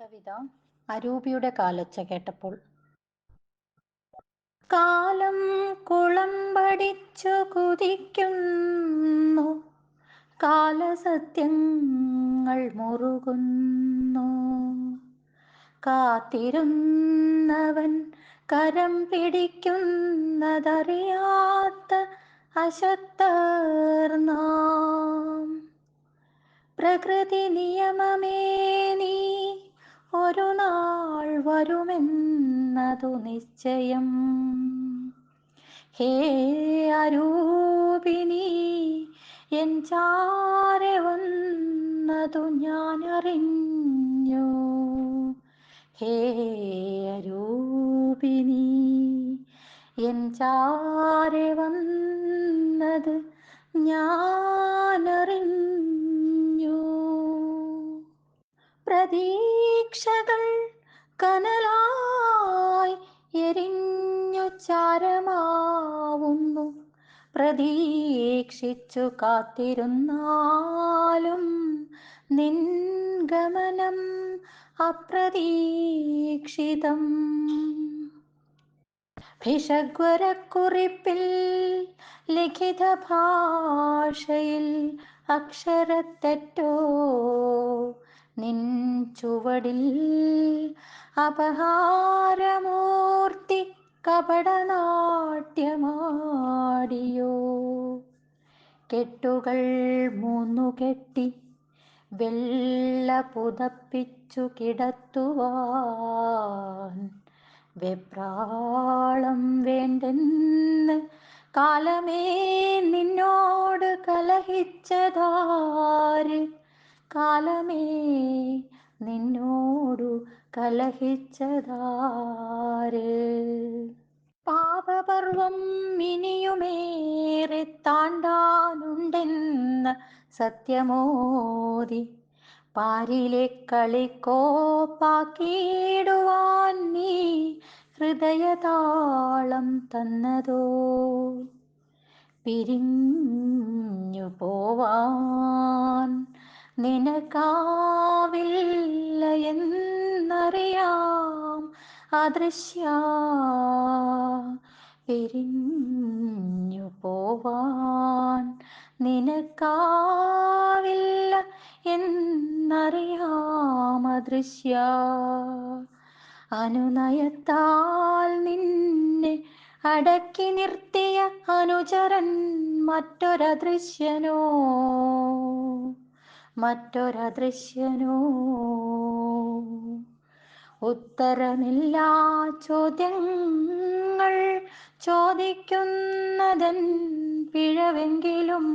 കവിത അരൂപിയുടെ കാലൊച്ച കേട്ടപ്പോൾ. കാലം കുളമ്പടിച്ചു കുതിക്കുന്നു. കാലസത്യങ്ങൾ മുറുകുന്നു. കാത്തിരുന്നവൻ കരം പിടിക്കുന്നതറിയാത്ത അശത്തർന്ന പ്രകൃതി നിയമമേ ഒരു നാൾ വരുമെന്നതു നിശ്ചയം. ഹേ അരൂപിനി എൻ ചാരെ വന്നതു ഞാൻ അറിഞ്ഞു ഹേ അരൂപിനി എൻ ചാരെ വന്നത് ഞാനറിഞ്ഞു. പ്രതീക്ഷകൾ കനലായി എരിഞ്ഞു ചാരമാവുന്നു. പ്രതീക്ഷിച്ചു കാത്തിരുന്നാലും നിൻഗമനം അപ്രതീക്ഷിതം. ഭിഷഗ്വരക്കുറിപ്പിൽ ലിഖിത ഭാഷയിൽ അക്ഷരത്തെറ്റോ നിൻ ചുവടിൽ അപഹാരമൂർത്തി കപടനാട്യമാടിയോ. കെട്ടുകൾ മൂന്നു കെട്ടി വെള്ള പുതപ്പിച്ചു കിടത്തുവാൻ വെപ്രാളം വേണ്ടെന്ന് കാലമേ നിന്നോട് കലഹിച്ചതാര്? കാലമേ നിന്നോടു കലഹിച്ചതാര്? പാപപർവം ഇനിയുമേറെ താണ്ടാനുണ്ടെന്ന് സത്യമോതി പാരിലെ കളിക്കോപ്പാക്കിയിടുവാൻ നീ ഹൃദയതാളം തന്നതോ? പിരിഞ്ഞു പോവാൻ നിനക്കാവില്ല എന്നറിയാം അദൃശ്യ പിരിഞ്ഞു പോവാൻ നിനക്കാവില്ല എന്നറിയാം അദൃശ്യ. അനുനയത്താൽ നിന്നെ അടക്കി നിർത്തിയ അനുചരൻ മറ്റൊരദൃശ്യനോ മറ്റൊരദൃശ്യനോ? ഉത്തരമില്ലാ ചോദ്യങ്ങൾ ചോദിക്കുന്നതൻ പിഴവെങ്കിലും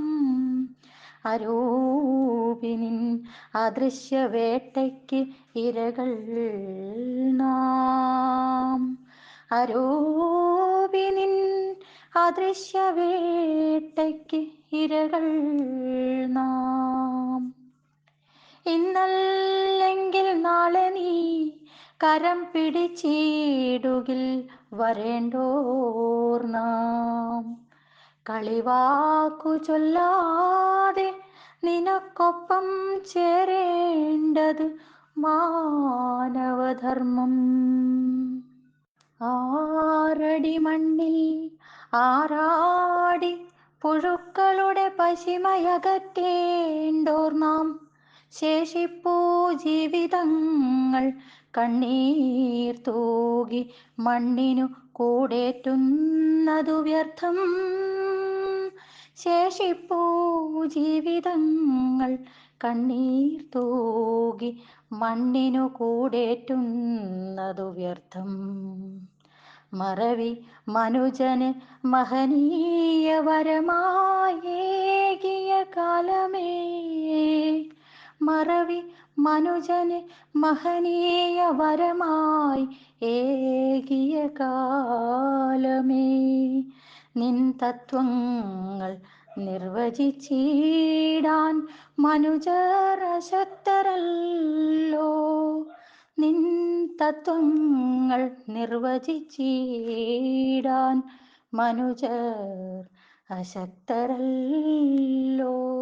അരൂപിനിൻ അദൃശ്യവേട്ടയ്ക്ക് ഇരകൾ നാം. അരൂപിനിൻ അദൃശ്യവേട്ടയ്ക്ക് ഇരകൾ നാം. ഇന്നല്ലെങ്കിൽ നാളെ നീ കരം പിടിച്ചിടുകിൽ വരേണ്ടോർ നാം. കളിവാക്കു ചൊല്ലാതെ നിനക്കൊപ്പം ചേരേണ്ടത് മാനവധർമ്മം. ആറടി മണ്ണിൽ ആറാടി പുഴുക്കളുടെ പശിമയകറ്റേണ്ടോർ നാം. ശേഷിപ്പൂ ജീവിതങ്ങൾ കണ്ണീർ തൂകി മണ്ണിനു കൂടേറ്റുന്നതു വ്യർത്ഥം. ശേഷിപ്പൂ ജീവിതങ്ങൾ കണ്ണീർ തൂകി മണ്ണിനു കൂടേറ്റുന്നതു വ്യർത്ഥം. മറവി മനുജന് മഹനീയ വരമായേകിയ കാലമേ. മറവി മനുജന് മഹനീയ വരമായി ഏകിയ കാലമേ. നിൻ തത്വങ്ങൾ നിർവചിച്ചിടാൻ മനുജർ അശക്തരല്ലോ നിൻ തത്വങ്ങൾ നിർവചിച്ചിടാൻ മനുജർ അശക്തരല്ലോ.